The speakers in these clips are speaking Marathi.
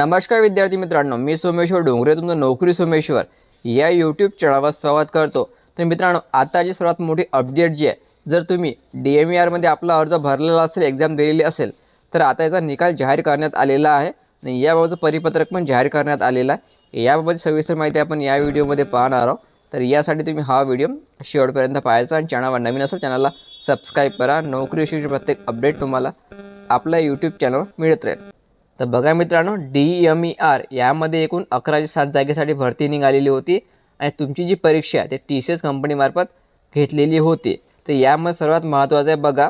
नमस्कार विद्यार्थी मित्रांनो मी सोमेश्वर डोंगरे तुमचं नोकरी सोमेश्वर या यूट्यूब चॅनलवर संवाद करतो. तर मित्रांनो आताची सर्वात मोठी अपडेट जी आहे जर तुम्ही डी एम ई आरमध्ये आपला अर्ज भरलेला असेल एक्झाम दिलेली असेल तर आता याचा निकाल जाहीर करण्यात आलेला आहे आणि याबाबतचं परिपत्रक पण जाहीर करण्यात आलेलं आहे. याबाबत सविस्तर माहिती आपण या व्हिडिओमध्ये पाहणार आहोत. तर यासाठी तुम्ही हा व्हिडिओ शेवटपर्यंत पाहायचा आणि चॅनलवर नवीन असेल चॅनलला सबस्क्राईब करा. नोकरीविषयीची प्रत्येक अपडेट तुम्हाला आपल्या यूट्यूब चॅनलवर मिळत राहील. तर बघा मित्रांनो डी एम ई आर यामध्ये एकूण अकराशे सात जागेसाठी भरती निघालेली होती आणि तुमची जी परीक्षा आहे ते टी सी एस कंपनीमार्फत घेतलेली होती. तर यामध्ये सर्वात महत्त्वाचं आहे बघा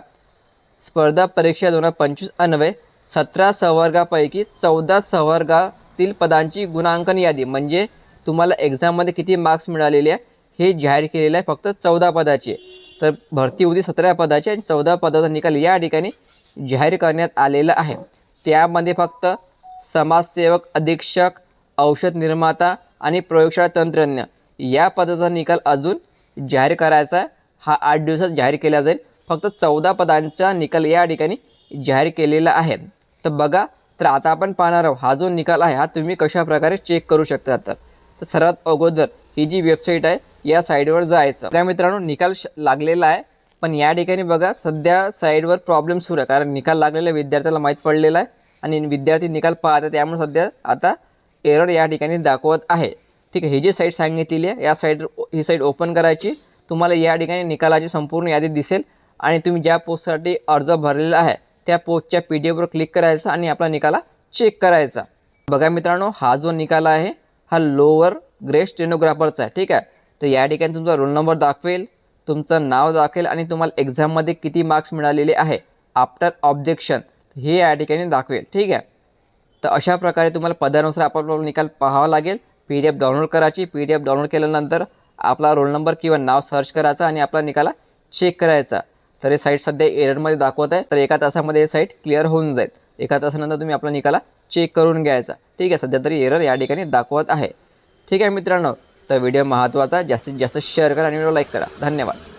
स्पर्धा परीक्षा दोन हजार पंचवीस अन्वय सतरा संवर्गापैकी चौदा संवर्गातील पदांची गुणांकन यादी. म्हणजे तुम्हाला एक्झाममध्ये किती मार्क्स मिळालेले आहे हे जाहीर केलेलं आहे फक्त चौदा पदाचे. तर भरती होती सतरा पदाची आणि चौदा पदाचा निकाल या ठिकाणी जाहीर करण्यात आलेला आहे. त्यामध्ये फक्त समाजसेवक अधीक्षक औषध निर्माता आणि प्रयोगशाळा तंत्रज्ञ या पदाचा निकाल अजून जाहीर करायचा आहे. हा आठ दिवसात जाहीर केला जाईल. फक्त चौदा पदांचा निकाल या ठिकाणी जाहीर केलेला आहे. तर बघा तर आता आपण पाहणार आहोत हा जो निकाल आहे हा तुम्ही कशा प्रकारे चेक करू शकता तर सर्वात अगोदर ही जी वेबसाईट आहे या साईडवर जायचं. त्या मित्रांनो निकाल श- लागलेला आहे. पण या ठिकाणी बघा सध्या साईडवर प्रॉब्लेम सुरू आहे. कारण निकाल लागलेला विद्यार्थ्याला माहीत पडलेला आहे. आणि विद्यार्थी निकाल पाहत आहे त्यामुळे सध्या आता एरर या ठिकाणी दाखवत आहे. ठीक आहे ही जी साईट सांगितलेली आहे या साईड ही साईट ओपन करायची. तुम्हाला या ठिकाणी निकालाची संपूर्ण यादी दिसेल. आणि तुम्ही ज्या पोस्टसाठी अर्ज भरलेला आहे त्या पोस्टच्या पी डी एफवर क्लिक करायचा आणि आपला निकाला चेक करायचा. बघा मित्रांनो हा जो निकाल आहे हा लोअर ग्रेड स्टेनोग्राफरचा आहे. ठीक आहे तर या ठिकाणी तुमचा रोल नंबर दाखवेल. तुमचं नाव दाखवेल आणि तुम्हाला एक्झाममध्ये किती मार्क्स मिळालेले आहे. आफ्टर ऑब्जेक्शन हे या ठिकाणी दाखवेल. ठीक आहे? तर अशा प्रकारे तुम्हाला पदानुसार आपापला निकाल पाहावा लागेल. पी डी एफ डाउनलोड करायची. पी डी एफ डाउनलोड केल्यानंतर आपला रोल नंबर किंवा नाव सर्च करायचा आणि आपला निकाला चेक करायचा. तर हे साईट सध्या एररमध्ये दाखवत आहे. तर एका तासामध्ये हे साईट क्लिअर होऊन जाईल. एका तासानंतर तुम्ही आपला निकाला चेक करून घ्यायचा. ठीक आहे? सध्या तरी एरर या ठिकाणी दाखवत आहे. ठीक आहे मित्रांनो? तर व्हिडिओ महत्त्वाचा जास्तीत जास्त शेअर करा आणि व्हिडिओ लाईक करा. धन्यवाद.